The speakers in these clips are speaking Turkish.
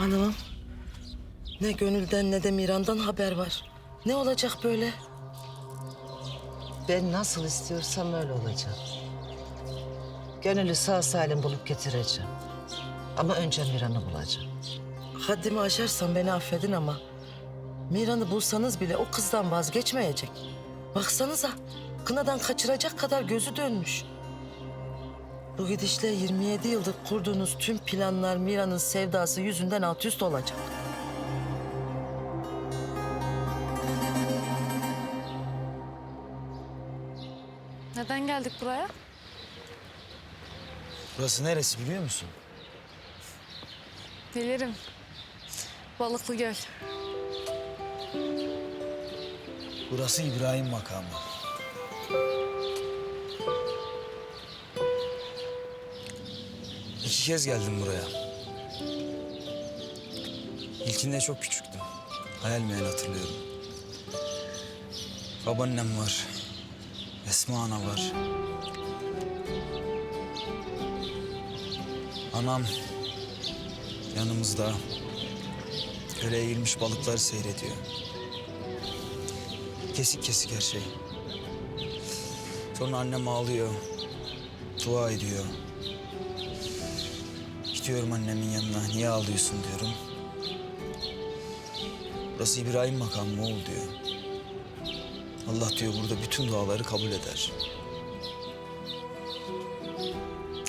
Hanımım. Ne gönülden ne de Miran'dan haber var. Ne olacak böyle? Ben nasıl istiyorsam öyle olacak. Gönül'ü sağ salim bulup getireceğim. Ama önce Miran'ı bulacağım. Haddimi aşarsam beni affedin ama... Miran'ı bulsanız bile o kızdan vazgeçmeyecek. Baksanıza, kınadan kaçıracak kadar gözü dönmüş. Bu gidişle 27 yıldır kurduğunuz tüm planlar Miran'ın sevdası yüzünden alt üst olacak. Neden geldik buraya? Burası neresi biliyor musun? Bilirim. Balıklı Göl. Burası İbrahim makamı. İki kez geldim buraya. İlkinde çok küçüktüm. Hayal meyal hatırlıyorum. Babaannem var. Esma ana var. Anam yanımızda. Köleye girmiş balıkları seyrediyor. Kesik kesik her şey. Sonra annem ağlıyor. Dua ediyor. Gidiyorum annemin yanına. Niye ağlıyorsun diyorum. Burası İbrahim makamı oğul diyor. Allah diyor burada bütün duaları kabul eder.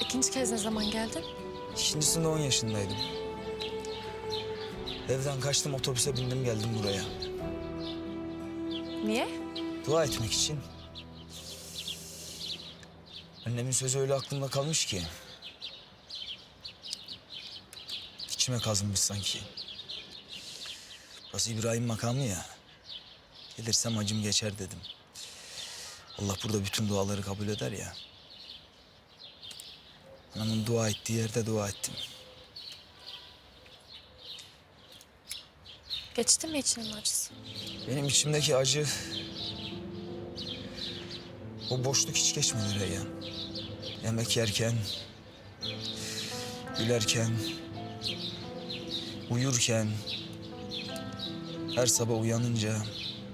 İkinci kez ne zaman geldin? İkincisinde 10 yaşındaydım. Evden kaçtım otobüse bindim geldim buraya. Niye? Dua etmek için. Annemin sözü öyle aklımda kalmış ki. İçime kazınmış sanki. Burası İbrahim makamı ya. Gelirsem acım geçer dedim. Allah burada bütün duaları kabul eder ya. Anamın dua ettiği yerde dua ettim. Geçti mi içinin acısı? Benim içimdeki acı... O boşluk hiç geçmedi Reyhan. Yemek yerken... Gülerken... Uyurken... Her sabah uyanınca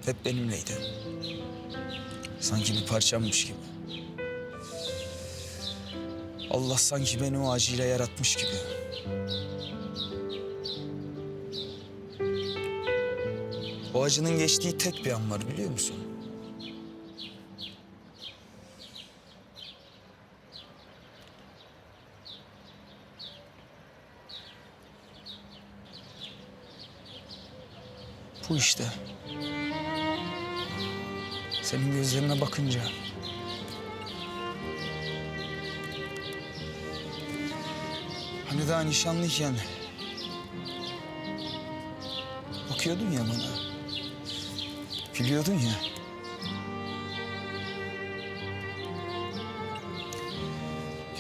hep benimleydi. Sanki bir parçammış gibi. Allah sanki beni o acıyla yaratmış gibi. O acının geçtiği tek bir an var biliyor musun? Bu işte. Senin gözlerine bakınca. Hani daha nişanlıyken... Bakıyordun ya bana. Gülüyordun ya.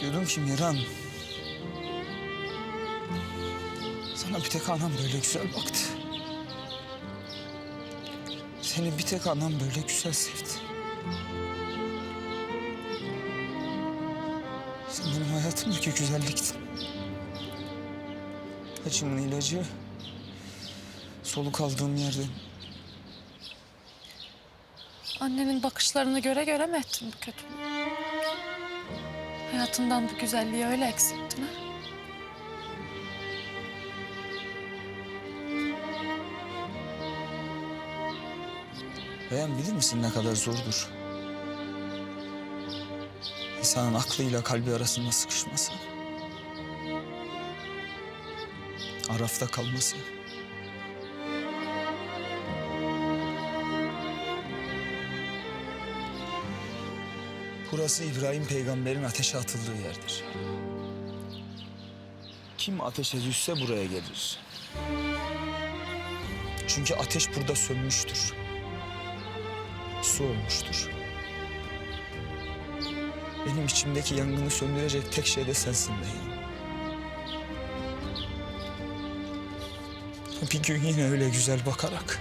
Diyordum ki Miran... Sana bir tek anam böyle güzel baktı. Seni bir tek anam böyle güzel sevdi. Sen benim hayatımdaki güzelliktin. Acımın ilacı soluk aldığım yerden Annenin bakışlarını göre göre mi ettin bu kötülüğü? Hayatından bu güzelliği öyle eksilttin ha? Beyan bilir misin ne kadar zordur? İnsanın aklıyla kalbi arasında sıkışması. Arafta kalması. Burası İbrahim peygamberin ateşe atıldığı yerdir. Kim ateşe düşse buraya gelir. Çünkü ateş burada sönmüştür su olmuştur. Benim içimdeki yangını söndürecek tek şey de sensin beyim. Bir gün yine öyle güzel bakarak.